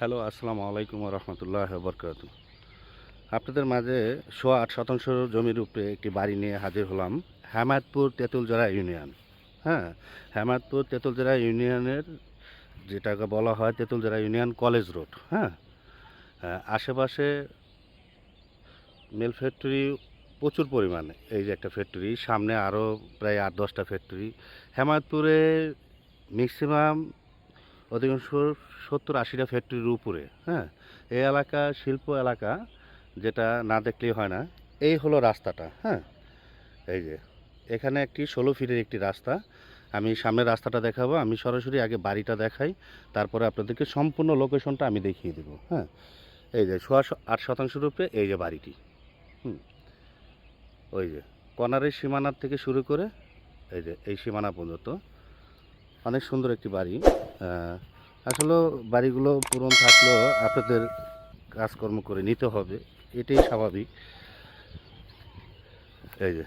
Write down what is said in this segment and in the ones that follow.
Hello, আসসালামু আলাইকুম রহমতুল্লাহ বরকাত আপনাদের মাঝে সোয়া আট শতাংশ জমির উপরে একটি বাড়ি নিয়ে হাজির হলাম হেমায়তপুর তেঁতুলজোড়া ইউনিয়ন। হ্যাঁ হেমায়তপুর তেঁতুলজোড়া ইউনিয়নের যেটাকে বলা হয় তেঁতুলজোড়া ইউনিয়ন কলেজ রোড হ্যাঁ আশেপাশে মিল ফ্যাক্টরি প্রচুর পরিমাণে। এই যে একটা ফ্যাক্টরি, সামনে আরও প্রায় আট দশটা ফ্যাক্টরি। হেমায়তপুরে ম্যাক্সিমাম অধিকাংশ সত্তর আশিটা ফ্যাক্টরির উপরে হ্যাঁ? এই এলাকা শিল্প এলাকা যেটা না দেখলেই হয় না, এই হলো রাস্তাটা হ্যাঁ? এই যে, এখানে একটি ষোলো ফিটের একটি রাস্তা, আমি সামনের রাস্তাটা দেখাবো, আমি সরাসরি আগে বাড়িটা দেখাই, তারপরে আপনাদেরকে সম্পূর্ণ লোকেশনটা আমি দেখিয়ে দেবো হ্যাঁ? এই যে সোয়া আট শতাংশ রূপে এই যে বাড়িটি, হুম? ওই যে কর্নারের সীমানার থেকে শুরু করে, এই যে, এই সীমানা পর্যন্ত অনেক সুন্দর একটি বাড়ি। আসলে বাড়িগুলো পূরণ থাকলেও আপনাদের কাজকর্ম করে নিতে হবে, এটাই স্বাভাবিক। এই যে।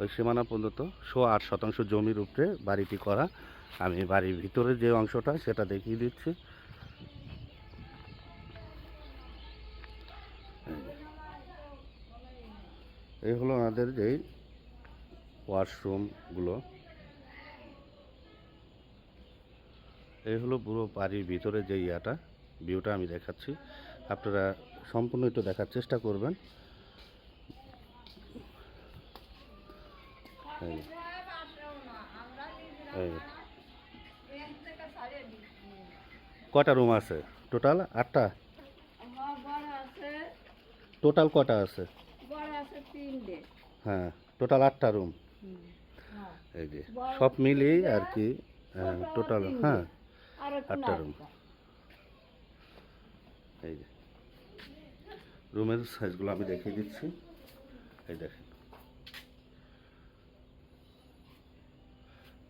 ওই সীমানা পর্যন্ত শো আট শতাংশ জমির উপরে বাড়িটি করা। আমি বাড়ির ভিতরে যে অংশটা, সেটা দেখিয়ে দিচ্ছি। এই হলো আমাদের যেই ওয়াশরুমগুলো এই হলো পুরো বাড়ির ভিতরে যে ইয়াটা ভিউটা আমি দেখাচ্ছি। আপনারা সম্পূর্ণ একটু দেখার চেষ্টা করবেন। কটা রুম আছে? টোটাল আটটা? টোটাল কটা আছে? হ্যাঁ টোটাল আটটা রুম। এই যে সব মিলিয়ে আর কি টোটাল হ্যাঁ আটটা রুম এই যে রুমের সাইজগুলো আমি দেখিয়ে দিচ্ছি। এই দেখেন।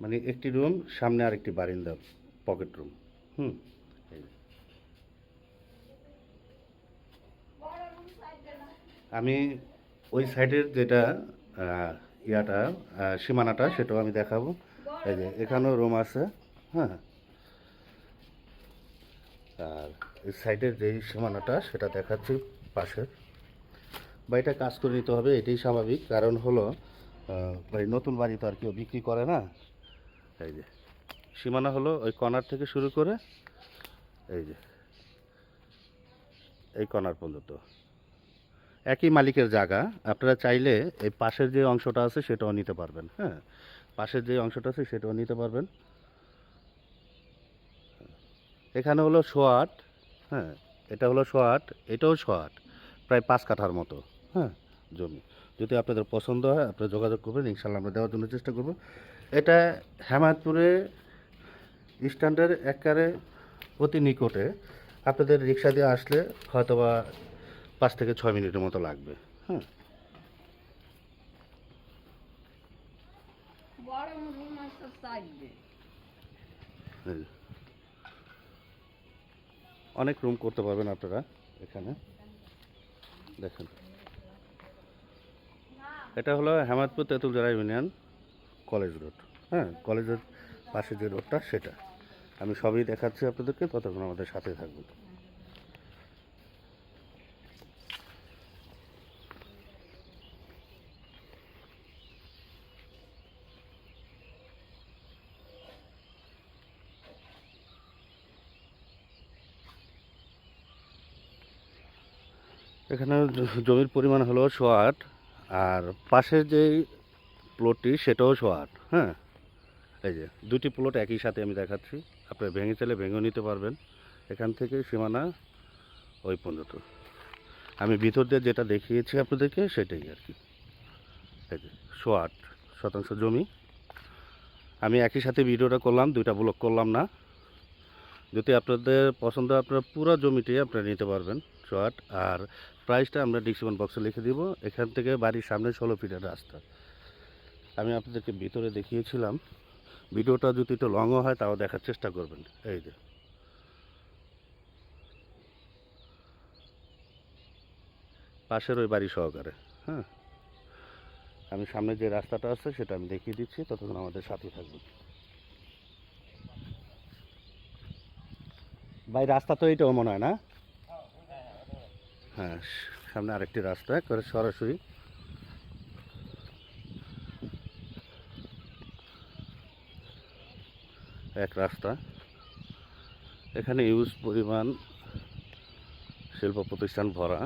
মানে একটি রুম সামনে আরেকটি বারিন্দা পকেট রুম হুম এই আমি ওই সাইডের যেটা ইয়াটা সীমানাটা, সেটাও আমি দেখাবো। এই যে, এখানেও রুম আছে হ্যাঁ। আর এই সাইডের যেই সীমানাটা, সেটা দেখাচ্ছি পাশের। বাড়িটা কাজ করে নিতে হবে, এটাই স্বাভাবিক। কারণ হলো বাড়ি নতুন বাড়ি তো আর কেউ বিক্রি করে না। এই যে, সীমানা হলো ওই কর্নার থেকে শুরু করে, এই যে, এই কর্নার পর্যন্ত। একই মালিকের জায়গা। আপনারা চাইলে এই পাশের যে অংশটা আছে সেটাও নিতে পারবেন হ্যাঁ? পাশের যে অংশটা আছে সেটাও নিতে পারবেন। এখানে হলো সোয়াট হ্যাঁ? এটা হলো সোয়াট এটাও সোয়াট প্রায় পাঁচ কাঠার মতো হ্যাঁ? জমি। যদি আপনাদের পছন্দ হয়, আপনারা যোগাযোগ করবেন ইনশাল্লাহ আমরা দেওয়ার জন্য চেষ্টা করব। এটা হেমায়তপুরে স্ট্যান্ডের একবারে অতি নিকটে। আপনাদের রিক্সা দিয়ে আসলে হয়তোবা পাঁচ থেকে ছয় মিনিটের মতো লাগবে হ্যাঁ। অনেক রুম করতে পারবেন আপনারা এখানে। দেখেন। এটা হলো Hemadpur Tetuljora union college road হ্যাঁ কলেজের পাশে যে রোডটা সেটা। আমি সবই দেখাচ্ছি আপনাদেরকে ততক্ষণ আমাদের সাথে থাকবেন। এখানে জমির পরিমাণ হলো শো আট, আর পাশের যে প্লটটি সেটাও শো আট হ্যাঁ? এই যে, দুটি প্লট একই সাথে আমি দেখাচ্ছি। আপনারা ভেঙে চাইলে ভেঙেও নিতে পারবেন। এখান থেকে সীমানা ওই পর্যন্ত। আমি ভিতর দিয়ে যেটা দেখিয়েছি আপনাদেরকে, সেটাই আর কি। এই যে, শো আট শতাংশ জমি। আমি একই সাথে ভিডিওটা করলাম, দুইটা ব্লক করলাম না। যদি আপনাদের পছন্দ আপনারা পুরো জমিটি আপনারা নিতে পারবেন শর্ট আর প্রাইসটা আমরা ডিসক্রিপশন বক্সে লিখে দিব। এখান থেকে বাড়ির সামনে ষোলো ফিটের রাস্তা। আমি আপনাদেরকে ভিতরে দেখিয়েছিলাম। ভিডিওটা যদি একটু লংও হয়, তাও দেখার চেষ্টা করবেন। এই যে। পাশের ওই বাড়ি সহকারে হ্যাঁ? আমি সামনে যে রাস্তাটা আছে, সেটা আমি দেখিয়ে দিচ্ছি। ততক্ষণ আমাদের সাথে থাকবেন। ভাই, রাস্তা তো এইটাও মনে হয় না? হ্যাঁ সামনে আরেকটি রাস্তা করে সরাসরি। এক রাস্তা। এখানে ইউজ পরিমাণ শিল্প প্রতিষ্ঠান ভরা।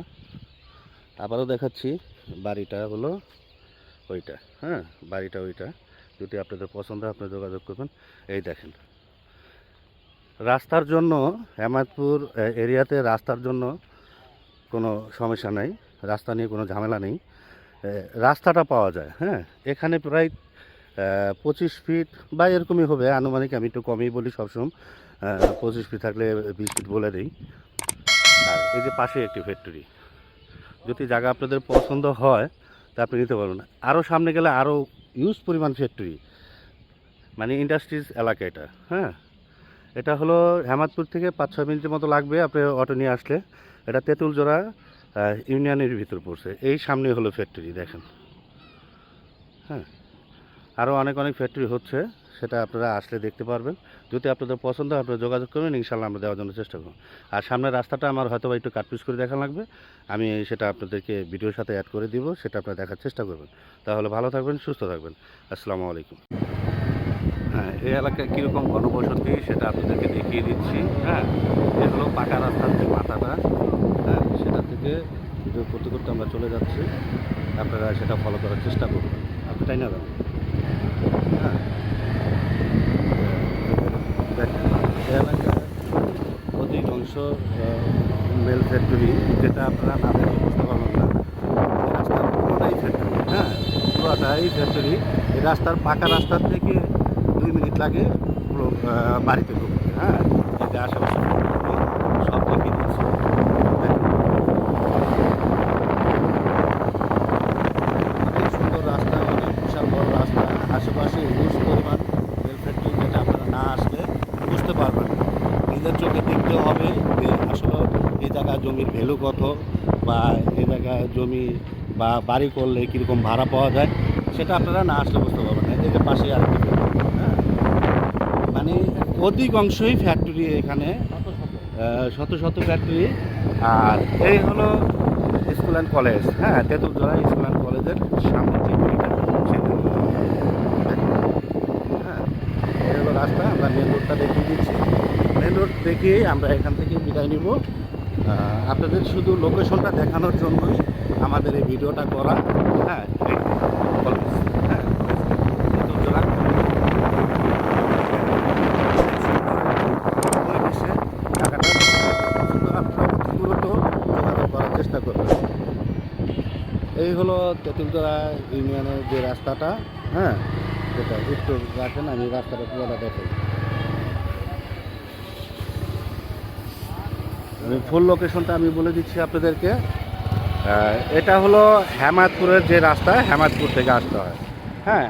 আবারও দেখাচ্ছি, বাড়িটা হলো ওইটা হ্যাঁ বাড়িটা ওইটা। যদি আপনাদের পছন্দ আপনারা যোগাযোগ করবেন। এই দেখেন। রাস্তার জন্য, হেমায়তপুর এরিয়াতে রাস্তার জন্য কোনো সমস্যা নেই, রাস্তা নিয়ে কোনো ঝামেলা নেই। রাস্তাটা পাওয়া যায় হ্যাঁ? এখানে প্রায় পঁচিশ ফিট বা এরকমই হবে, আনুমানিক আমি একটু কমই বলি সবসময়। পঁচিশ ফিট থাকলে বিশ ফিট বলে দিই। আর এই যে পাশে একটি ফ্যাক্টরি যদি জায়গা আপনাদের পছন্দ হয়, তা আপনি নিতে পারবেন। আরও সামনে গেলে আরও ইউজ পরিমাণ ফ্যাক্টরি মানে ইন্ডাস্ট্রিজ এলাকা এটা হ্যাঁ? এটা হলো হেমাদপুর থেকে পাঁচ ছয় মিনিটের মতো লাগবে, আপনি অটো নিয়ে আসলে। এটা তেঁতুলজোড়া ইউনিয়নের ভিতর পড়ছে। এই সামনে হলো ফ্যাক্টরি দেখেন। হ্যাঁ আরও অনেক অনেক ফ্যাক্টরি হচ্ছে, সেটা আপনারা আসলে দেখতে পারবেন। যদি আপনাদের পছন্দ হয়, আপনারা যোগাযোগ করবেন ইনশাল্লাহ আমরা দেওয়ার জন্য চেষ্টা করব। আর সামনের রাস্তাটা আমার হয়তো একটু কাটপিস করে দেখা লাগবে। আমি সেটা আপনাদেরকে ভিডিওর সাথে অ্যাড করে দিব, সেটা আপনারা দেখার চেষ্টা করবেন। তাহলে ভালো থাকবেন, সুস্থ থাকবেন। আসসালামু আলাইকুম। হ্যাঁ এই এলাকায় কীরকম ঘনবসতি সেটা আপনাদেরকে দেখিয়ে দিচ্ছি। হ্যাঁ এগুলো পাকা রাস্তার যে মাথাটা। থেকে ভিডিও করতে করতে আমরা চলে যাচ্ছি। আপনারা সেটা ফলো করার চেষ্টা করবেন আপনি তাই না? হ্যাঁ। এলাকায় অধিকাংশ মেল ফ্যাক্টরি যেটা আপনারা না দেখলে বুঝতে পারবেন না রাস্তার পুরোটাই ফ্যাক্টরি হ্যাঁ? পুরোটাই ফ্যাক্টরি এই রাস্তার পাকা রাস্তার থেকে দুই মিনিট লাগে বাড়িতে ঢুকতে হ্যাঁ? এটা আশেপাশে সব দেখিয়ে দিচ্ছি দেখেন। অনেক সুন্দর রাস্তা অনেক বিশাল বড় রাস্তা আশেপাশে হিউজ পরিমাণ রেল ফ্যাক্টরি যেটা আপনারা না আসলে বুঝতে পারবেন। নিজের চোখে দেখতে হবে যে আসলে এই জায়গায় জমির ভ্যালু কত বা এই জায়গায় জমি বা বাড়ি করলে কীরকম ভাড়া পাওয়া যায় সেটা আপনারা না আসলে বুঝতে পারবেন না। যে পাশে আরেকটি factory, হ্যাঁ? মানে অধিকাংশই ফ্যাক্টরি এখানে শত শত ফ্যাক্টরি। আর এই হলো স্কুল অ্যান্ড কলেজ হ্যাঁ? তেঁতুলজোড়া স্কুল অ্যান্ড কলেজের সামনে যে গলিটা, সেটা। হ্যাঁ এই হলো রাস্তা আমরা মেন রোডটা দেখিয়ে দিচ্ছি। মেন রোড দেখিয়েই আমরা এখান থেকে বিদায় নিব। আপনাদের শুধু লোকেশনটা দেখানোর জন্যই আমাদের এই ভিডিওটা করা। হ্যাঁ হ্যাঁ চেষ্টা এই হলো তেঁতুলতলা ইউনিয়নের যে রাস্তাটা। হ্যাঁ সেটা একটু রাখেন, আমি রাস্তাটা পুরোটা দেখেন ফুল লোকেশনটা আমি বলে দিচ্ছি আপনাদেরকে। এটা হলো হেমাদপুরের যে রাস্তা, হেমাদপুর থেকে আসতে হয়। হ্যাঁ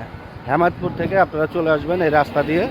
হেমাদপুর থেকে আপনারা চলে আসবেন এই রাস্তা দিয়ে।